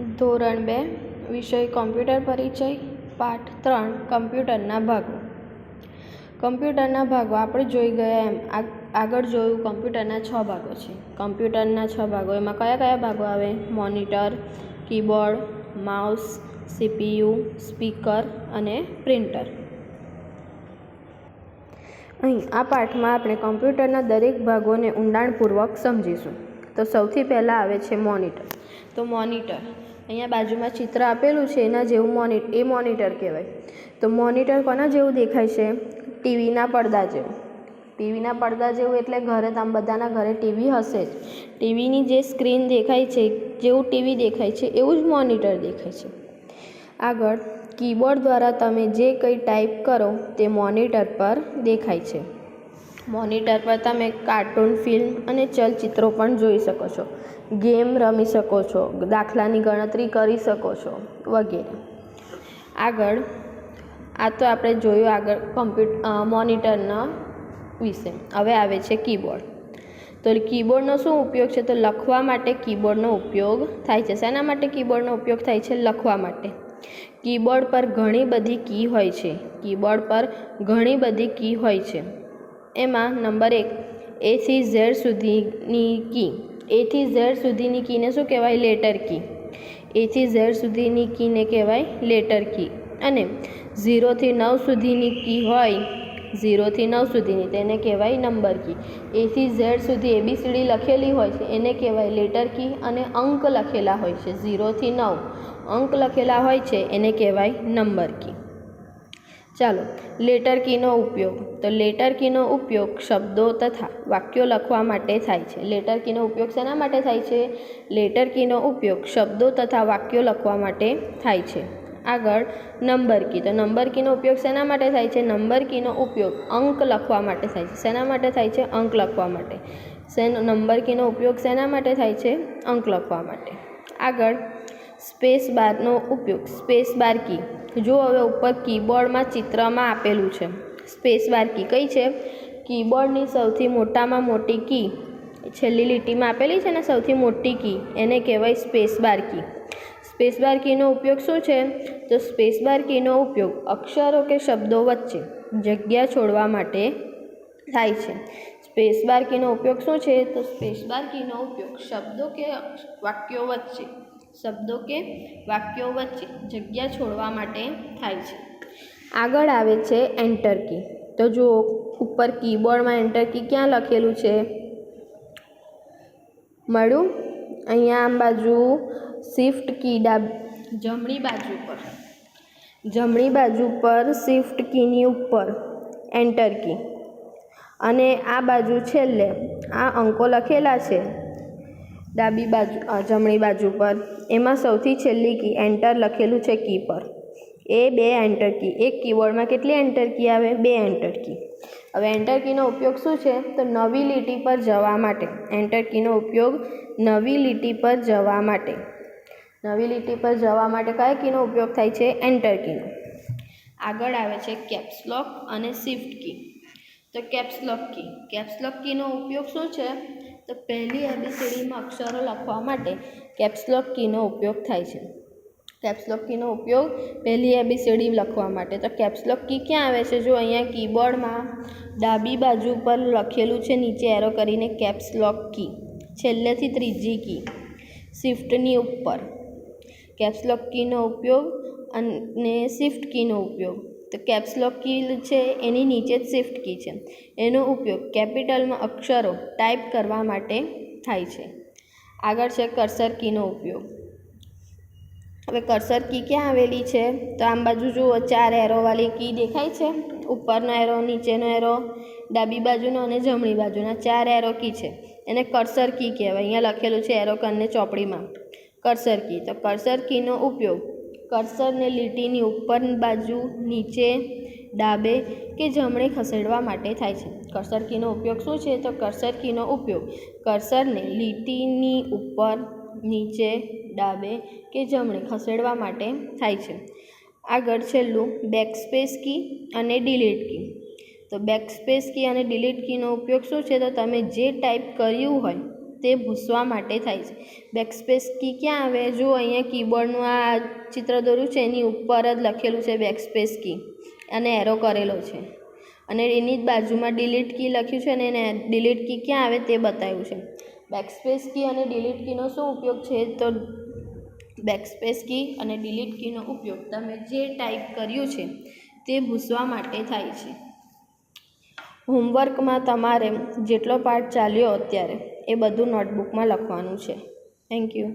ધોરણ બે, વિષય કોમ્પ્યુટર પરિચય, પાઠ ત્રણ, કમ્પ્યુટરના ભાગો. કમ્પ્યુટરના ભાગો આપણે જોઈ ગયા એમ. આગ- આગળ જોયું કમ્પ્યુટરના છ ભાગો છે. કમ્પ્યુટરના છ ભાગો, એમાં કયા કયા ભાગો આવે? Monitor, keyboard, mouse, CPU, speaker અને પ્રિન્ટર. અહીં આ પાઠમાં આપણે કમ્પ્યુટરના દરેક ભાગોને ઊંડાણપૂર્વક સમજીશું. તો સૌથી પહેલાં આવે છે મોનિટર. તો મોનિટર. અહીંયા બાજુમાં ચિત્ર આપેલું છે, એના જેવું મોનિટ, એ મોનિટર કહેવાય. તો મોનિટર કોના જેવું દેખાય છે? ટીવીના પડદા જેવું. ટીવીના પડદા જેવું એટલે ઘરે તમે બધાના ઘરે ટીવી હશે જ. ટીવીની જે સ્ક્રીન દેખાય છે, જેવું ટીવી દેખાય છે, એવું જ મોનિટર દેખાય છે. આગળ, કીબોર્ડ દ્વારા તમે જે કંઈ ટાઈપ કરો, તે મોનિટર પર દેખાય છે. મોનિટર પર તમે કાર્ટૂન, ફિલ્મ અને ચલચિત્રો પણ જોઈ શકો છો. ગેમ રમી શકો છો, દાખલાની ગણતરી કરી શકો છો, વગેરે. આગળ, આ તો આપણે જોયું આગળ કમ્પ્યુટ મોનિટરના વિશે. હવે આવે છે કીબોર્ડ. તો કીબોર્ડનો શું ઉપયોગ છે? તો લખવા માટે કીબોર્ડનો ઉપયોગ થાય છે. શેના માટે કીબોર્ડનો ઉપયોગ થાય છે? લખવા માટે. કીબોર્ડ પર ઘણી બધી કી હોય છે. કીબોર્ડ પર ઘણી બધી કી હોય છે. એમાં નંબર એક એથી ઝેડ સુધીની કી. એથી ઝેડ સુધીની કીને શું કહેવાય? Letter key. એથી ઝેડ સુધીની કીને કહેવાય લેટર કી. અને ઝીરોથી નવ સુધીની કી હોય ઝીરોથી નવ સુધીની, તેને કહેવાય નંબર કી. એથી ઝેડ સુધી એબીસીડી લખેલી હોય છે, એને કહેવાય લેટર કી અને અંક લખેલા હોય છે ઝીરોથી નવ. અંક લખેલા હોય છે, એને કહેવાય નંબર કી. ચાલો, લેટર કીનો ઉપયોગ. તો લેટર કીનો ઉપયોગ શબ્દો તથા વાક્યો લખવા માટે થાય છે. લેટર કીનો ઉપયોગ શેના માટે થાય છે? લેટર કીનો ઉપયોગ શબ્દો તથા વાક્યો લખવા માટે થાય છે. આગળ, નંબર કી. તો નંબર કીનો ઉપયોગ શેના માટે થાય છે? નંબર કીનો ઉપયોગ અંક લખવા માટે થાય છે. શેના માટે થાય છે? અંક લખવા માટે. શેનો, નંબર કીનો ઉપયોગ શેના માટે થાય છે? અંક લખવા માટે. આગળ સ્પેસ બારનો ઉપયોગ. Space bar key. જો હવે ઉપર કીબોર્ડમાં ચિત્રમાં આપેલું છે. સ્પેસ બાર કી કઈ છે? કીબોર્ડની સૌથી મોટામાં મોટી કી. છેલ્લી લીટીમાં આપેલી છે ને સૌથી મોટી કી. એને કહેવાય સ્પેસ બાર કી. સ્પેસ બાર કીનો ઉપયોગ શું છે? તો સ્પેસ બાર કીનો ઉપયોગ અક્ષરો કે શબ્દો વચ્ચે જગ્યા છોડવા માટે થાય છે. સ્પેસ બાર કીનો ઉપયોગ શું છે? તો સ્પેસ બાર કીનો ઉપયોગ શબ્દો કે વાક્યો વચ્ચે. શબ્દો કે વાક્યો વચ્ચે જગ્યા છોડવા માટે થાય છે. આગળ આવે છે એન્ટર કી તો જુઓ ઉપર કીબોર્ડમાં એન્ટર કી ક્યાં લખેલું છે? મળ્યું? અહીંયા આમ બાજુ શિફ્ટ કી ડાબ જમણી બાજુ પર. જમણી બાજુ પર શિફ્ટ કીની ઉપર એન્ટર કી અને આ બાજુ છેલ્લે આ અંકો લખેલા છે. ડાબી બાજુ જમણી બાજુ પર. એમાં સૌથી છેલ્લી કી એન્ટર લખેલું છે કી પર. એ બે એન્ટર કી. એક કીબોર્ડમાં કેટલી એન્ટર કી આવે? બે એન્ટર કી. હવે એન્ટર કીનો ઉપયોગ શું છે? તો નવી લીટી પર જવા માટે. એન્ટર કીનો ઉપયોગ નવી લીટી પર જવા માટે. નવી લીટી પર જવા માટે કયા કીનો ઉપયોગ થાય છે? એન્ટર કીનો આગળ આવે છે કેપ્સલોક અને શિફ્ટ કી. તો કેપ્સલોક કી. કેપ્સલોક કીનો ઉપયોગ શું છે? તો પહેલી એબીસીડીમાં અક્ષરો લખવા માટે કેપ્સલોક કીનો ઉપયોગ થાય છે. કેપ્સલોક કીનો ઉપયોગ પહેલી એબીસીડી લખવા માટે. તો કેપ્સલોક કી ક્યાં આવે છે? જો અહીંયા કીબોર્ડમાં ડાબી બાજુ પર લખેલું છે, નીચે એરો કરીને કેપ્સલોક કી છેલ્લેથી ત્રીજી કી શિફ્ટની ઉપર. કેપ્સલોક કીનો ઉપયોગ અને શિફ્ટ કીનો ઉપયોગ. તો કેપ્સલોક કી છે, એની નીચે જ શિફ્ટ કી છે. એનો ઉપયોગ કેપિટલમાં અક્ષરો ટાઈપ કરવા માટે થાય છે. આગળ છે કર્સર કીનો ઉપયોગ. હવે કર્સર કી ક્યાં આવેલી છે? તો આમ બાજુ જુઓ, ચાર એરોવાળી કી દેખાય છે. ઉપરનો એરો નીચેનો એરો ડાબી બાજુનો અને જમણી બાજુના ચાર એરો કી છે. એને કર્સર કી કહેવાય. અહીંયા લખેલું છે એરો કરને ચોપડીમાં. કર્સર કી તો કર્સર કીનો ઉપયોગ કર્સરને લીટીની ઉપર બાજુ નીચે ડાબે કે જમણે ખસેડવા માટે થાય છે. કર્સર કીનો ઉપયોગ શું છે? તો કર્સર કીનો ઉપયોગ. કર્સરને લીટીની ઉપર નીચે ડાબે કે જમણે ખસેડવા માટે થાય છે. આગળ છેલ્લું, બેકસ્પેસ કી અને ડિલીટ કી. તો બેકસ્પેસ કી અને ડિલીટ કીનો ઉપયોગ શું છે? તો તમે જે ટાઈપ કર્યું હોય તે ભૂસવા માટે થાય છે. બેકસ્પેસ કી ક્યાં આવે? જો અહીંયા કીબોર્ડનું આ ચિત્ર દોર્યું છે, એની ઉપર જ લખેલું છે બેકસ્પેસ કી. અને એરો કરેલો છે. અને એની જ બાજુમાં ડિલીટ કી લખ્યું છે અને એને ડિલીટ કી ક્યાં આવે તે બતાવ્યું છે. બેકસ્પેસ કી અને ડિલીટ કીનો શું ઉપયોગ છે? તો બેકસ્પેસ કી અને ડિલીટ કીનો ઉપયોગ તમે જે ટાઈપ કર્યું છે, તે ભૂસવા માટે થાય છે. હોમવર્કમાં તમારે જેટલો પાઠ ચાલ્યો અત્યારે એ બધું નોટબુકમાં લખવાનું છે. Thank you